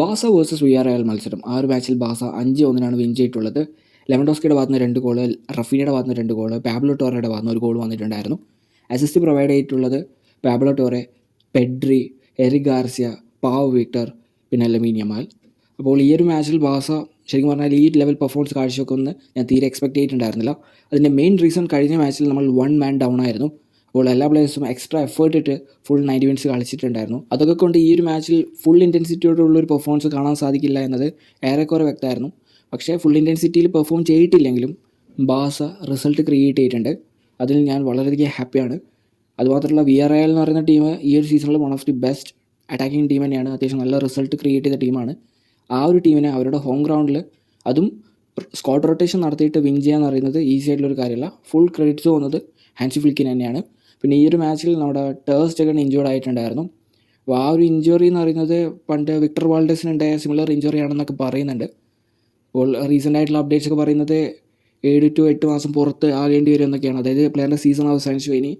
ബാസ versus V R അയൽ മത്സരം. ആ ഒരു മാച്ചിൽ ബാസ അഞ്ച് ഒന്നിനാണ് വിൻ ചെയ്തിട്ടുള്ളത്. ലെവൻഡോസ്കിയുടെ ഭാഗത്ത് നിന്ന് രണ്ട് ഗോൾ റഫീനയുടെ ഭാഗത്ത് നിന്ന് രണ്ട് ഗോൾ പാബ്ലോ ടോറയുടെ ഭാഗത്ത് നിന്ന് ഒരു ഗോൾ വന്നിട്ടുണ്ടായിരുന്നു. അസിസ്റ്റ് പ്രൊവൈഡ് ചെയ്തിട്ടുള്ളത് Pablo Torre Pedri Eric Garcia Pau Victor പിന്നെ ലമീനിയമാൽ അപ്പോൾ ഈ ഒരു മാച്ചിൽ ബാസ ശരിക്കും പറഞ്ഞാൽ ഈ ലെവൽ പെർഫോമൻസ് കാഴ്ചവെക്കുമെന്ന് ഞാൻ തീരെ എക്സ്പെക്ട് ചെയ്തിട്ടുണ്ടായിരുന്നില്ല. അതിന്റെ മെയിൻ റീസൺ കഴിഞ്ഞ മാച്ചിൽ നമ്മൾ വൺ മാൻ ഡൗൺ ആയിരുന്നു. അപ്പോൾ എല്ലാ പ്ലെയേഴ്സും എക്സ്ട്രാ എഫേർട്ട് ഇട്ട് ഫുൾ നയന്റി മിനിറ്റ്സ് കളിച്ചിട്ടുണ്ടായിരുന്നു. അതൊക്കെ കൊണ്ട് ഈ ഒരു മാച്ചിൽ ഫുൾ ഇന്റൻസിറ്റിയോടുള്ള ഒരു പെർഫോമൻസ് കാണാൻ സാധിക്കില്ല എന്നത് ഏറെക്കുറെ വ്യക്തമായിരുന്നു. പക്ഷേ ഫുൾ ഇന്റൻസിറ്റിയിൽ പെർഫോം ചെയ്തിട്ടില്ലെങ്കിലും ബാസ റിസൾട്ട് ക്രിയേറ്റ് ചെയ്തിട്ടുണ്ട്. അതിൽ ഞാൻ വളരെയധികം ഹാപ്പിയാണ് അതുമാത്രമല്ല വി ആർ എന്ന് പറയുന്ന ടീം ഈ ഒരു സീസണിൽ one of the best attacking team തന്നെയാണ്. അത്യാവശ്യം നല്ല റിസൾട്ട് ക്രിയേറ്റ് ചെയ്ത ടീമാണ് ആ ഒരു ടീമിനെ അവരുടെ ഹോം ഗ്രൗണ്ടിൽ അതും സ്കോട്ട് റൊട്ടേഷൻ നടത്തിയിട്ട് വിൻ ചെയ്യുക എന്ന് പറയുന്നത് ഈസി ആയിട്ടുള്ളൊരു കാര്യമല്ല. ഫുൾ ക്രെഡിറ്റ്സ് പോകുന്നത് ഹാൻസി ഫിൽക്കിന് തന്നെയാണ്. പിന്നെ ഈ ഒരു മാച്ചിൽ നമ്മുടെ ടേഴ്സ് ജഗൺ ഇഞ്ചേർഡ് ആയിട്ടുണ്ടായിരുന്നു. അപ്പോൾ ആ ഒരു ഇഞ്ചുറി എന്ന് പറയുന്നത് പണ്ട് വിക്ടർ വാൾഡേഴ്സിനുണ്ടായ സിമിലർ ഇഞ്ചുറി ആണെന്നൊക്കെ പറയുന്നുണ്ട്. അപ്പോൾ റീസെന്റ് ആയിട്ടുള്ള അപ്ഡേറ്റ്സ് ഒക്കെ പറയുന്നത് ഏഴ് ടു എട്ട് മാസം പുറത്ത് ആകേണ്ടി വരും എന്നൊക്കെയാണ്. അതായത് പ്ലെയറിന്റെ സീസൺ അവസാനിച്ചു. ഇനി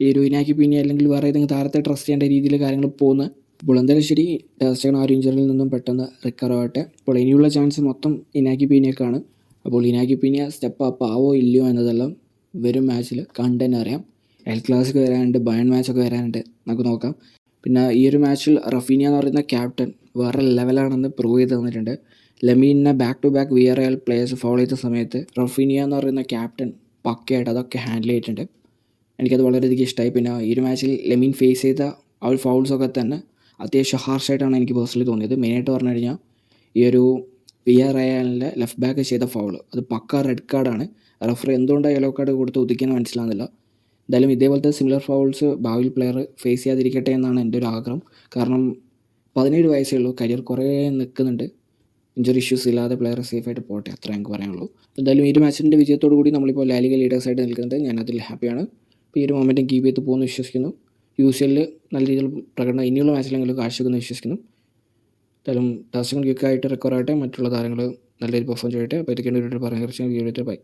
ഈ ഒരു ഇനാക്കി പിന്നെ അല്ലെങ്കിൽ വേറെ ഏതെങ്കിലും താരത്തെ ട്രസ്റ്റ് ചെയ്യേണ്ട രീതിയിൽ കാര്യങ്ങൾ പോകുന്നു അപ്പോൾ എന്തായാലും ശരി ടേസ്റ്റഗൺ ആ ഒരു ഇഞ്ചറിയിൽ നിന്നും പെട്ടെന്ന് റിക്കവർ ആവട്ടെ. അപ്പോൾ ഇനിയുള്ള ചാൻസ് മൊത്തം ഇനാക്കി പീനിയക്കാണ് അപ്പോൾ ഇനാക്കി പീനിയ സ്റ്റെപ്പ് അപ്പ് ആവോ ഇല്ലയോ എന്നതെല്ലാം വരും മാച്ചിൽ കണ്ടന്നെ അറിയാം. എൽ ക്ലാസിക്ക് വരാനുണ്ട് ബയൺ മാച്ചൊക്കെ വരാനുണ്ട് നമുക്ക് നോക്കാം. പിന്നെ ഈ ഒരു മാച്ചിൽ റഫീനിയ എന്ന് പറയുന്ന ക്യാപ്റ്റൻ വേറെ ലെവലാണെന്ന് പ്രൂവ് ചെയ്ത് തന്നിട്ടുണ്ട്. ലെമീനെ back to back V R L players follow ചെയ്ത സമയത്ത് റഫീനിയ എന്ന് പറയുന്ന ക്യാപ്റ്റൻ പക്കയായിട്ട് അതൊക്കെ ഹാൻഡിൽ ചെയ്തിട്ടുണ്ട്. എനിക്കത് വളരെയധികം ഇഷ്ടമായി പിന്നെ ഈ ഒരു മാച്ചിൽ ലെമീൻ ഫേസ് ചെയ്ത ആ ഒരു ഫൗൾസൊക്കെ തന്നെ അത്യാവശ്യം ഹാർഷായിട്ടാണ് എനിക്ക് പേഴ്സണലി തോന്നിയത്. മെയിനായിട്ട് പറഞ്ഞു കഴിഞ്ഞാൽ ഈ ഒരു വി ആർ അയാലിന്റെ ലെഫ്റ്റ് ബാക്ക് ചെയ്ത ഫൗൾ അത് പക്ക റെഡ് കാർഡാണ് റഫറി എന്തുകൊണ്ടാണ് യെല്ലോ കാർഡ് കൊടുത്ത് ഒതുക്കിയെന്ന് മനസ്സിലാകുന്നില്ല. എന്തായാലും ഇതേപോലത്തെ സിമിലർ ഫൗൾസ് ഭാവിയിൽ പ്ലെയർ ഫേസ് ചെയ്യാതിരിക്കട്ടെ എന്നാണ് എന്റെ ഒരു ആഗ്രഹം. കാരണം പതിനേഴ് വയസ്സേ ഉള്ളൂ കരിയർ കുറേ നിൽക്കുന്നുണ്ട്. ഇഞ്ചുറി ഇഷ്യൂസ് ഇല്ലാതെ പ്ലെയർ സേഫായിട്ട് പോട്ടെ അത്ര എനിക്ക് പറയാനുള്ളൂ. എന്തായാലും ഈ ഒരു മാച്ചിന്റെ വിജയത്തോടു കൂടി നമ്മളിപ്പോൾ ലാലിക ലീഡേഴ്സായിട്ട് നിൽക്കുന്നത് ഞാനതിൽ ഹാപ്പിയാണ് അപ്പോൾ ഈ ഒരു മൊമെന്റും കീപ്പ് ചെയ്ത് പോകുന്നു വിശ്വസിക്കുന്നു. യു സി എല്ലിൽ നല്ല രീതിയിൽ പ്രകടനം ഇനിയുള്ള മാച്ചിലെങ്കിലും കാഴ്ചവെക്കുന്നു വിശ്വസിക്കുന്നു. എന്തായാലും ടാസ്റ്റുകൾ ക്വിക്കായിട്ട് റെക്കോർഡ് ആകട്ടെ മറ്റുള്ള താരങ്ങൾ നല്ല രീതിയിൽ പെർഫോം ചെയ്യട്ടെ. ഇതൊക്കെയാണ് ഒരു പറയുന്ന കുറച്ച് വീഡിയോ ബൈ